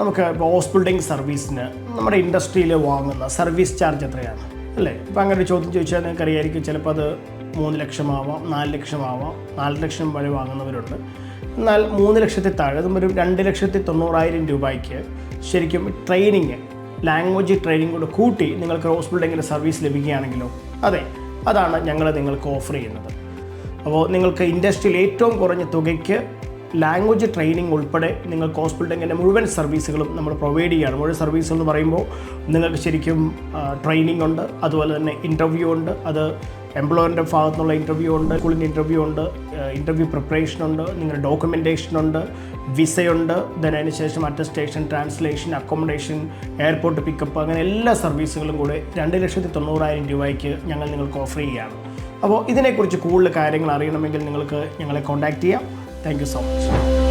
നമുക്ക് house building സർവീസിന് നമ്മുടെ ഇൻഡസ്ട്രിയിൽ വാങ്ങുന്ന സർവീസ് ചാർജ് എത്രയാണ്? അല്ലേ? ഇപ്പം അങ്ങനെ ഒരു ചോദ്യം ചോദിച്ചാൽ നിങ്ങൾക്ക് അറിയായിരിക്കും ചിലപ്പോൾ അത് മൂന്ന് ലക്ഷമാവാം നാല് ലക്ഷമാവാം നാല് ലക്ഷം വരെ വാങ്ങുന്നവരുണ്ട്. എന്നാൽ മൂന്ന് ലക്ഷത്തി താഴെ ഒരു രണ്ട് ലക്ഷത്തി തൊണ്ണൂറായിരം രൂപയ്ക്ക് ശരിക്കും ട്രെയിനിങ് ലാംഗ്വേജ് ട്രെയിനിങ് കൂടെ കൂട്ടി നിങ്ങൾക്ക് ഹൗസ് ബിൽഡിങ്ങിന്റെ സർവീസ് ലഭിക്കുകയാണെങ്കിലോ? അതെ അതാണ് ഞങ്ങൾ നിങ്ങൾക്ക് ഓഫർ ചെയ്യുന്നത്. അപ്പോൾ നിങ്ങൾക്ക് ഇൻഡസ്ട്രിയിൽ ഏറ്റവും കുറഞ്ഞ തുകയ്ക്ക് ലാംഗ്വേജ് ട്രെയിനിങ് ഉൾപ്പെടെ നിങ്ങൾക്ക് ഹോസ് ബിൽഡിങ്ങിന്റെ മുഴുവൻ സർവീസുകളും നമ്മൾ പ്രൊവൈഡ് ചെയ്യുകയാണ്. മുഴുവൻ സർവീസ് എന്ന് പറയുമ്പോൾ നിങ്ങൾക്ക് ശരിക്കും ട്രെയിനിങ് ഉണ്ട് അതുപോലെ തന്നെ ഇന്റർവ്യൂ ഉണ്ട് അത് എംപ്ലോയറിന്റെ ഭാഗത്തു നിന്നുള്ള ഇന്റർവ്യൂ ഉണ്ട് സ്കൂളിന്റെ ഇന്റർവ്യൂ ഉണ്ട് ഇന്റർവ്യൂ പ്രിപ്പറേഷൻ ഉണ്ട് നിങ്ങളുടെ ഡോക്യുമെന്റേഷൻ ഉണ്ട് വിസയുണ്ട് ദെൻ അതിന് ശേഷം attestation translation accommodation airport pickup അങ്ങനെ എല്ലാ സർവീസുകളും കൂടെ രണ്ട് ലക്ഷത്തി തൊണ്ണൂറായിരം രൂപയ്ക്ക് ഞങ്ങൾ നിങ്ങൾക്ക് ഓഫർ ചെയ്യുകയാണ്. അപ്പോൾ ഇതിനെക്കുറിച്ച് കൂടുതൽ കാര്യങ്ങൾ അറിയണമെങ്കിൽ നിങ്ങൾക്ക് ഞങ്ങളെ കോൺടാക്റ്റ് ചെയ്യാം. Thank you so much.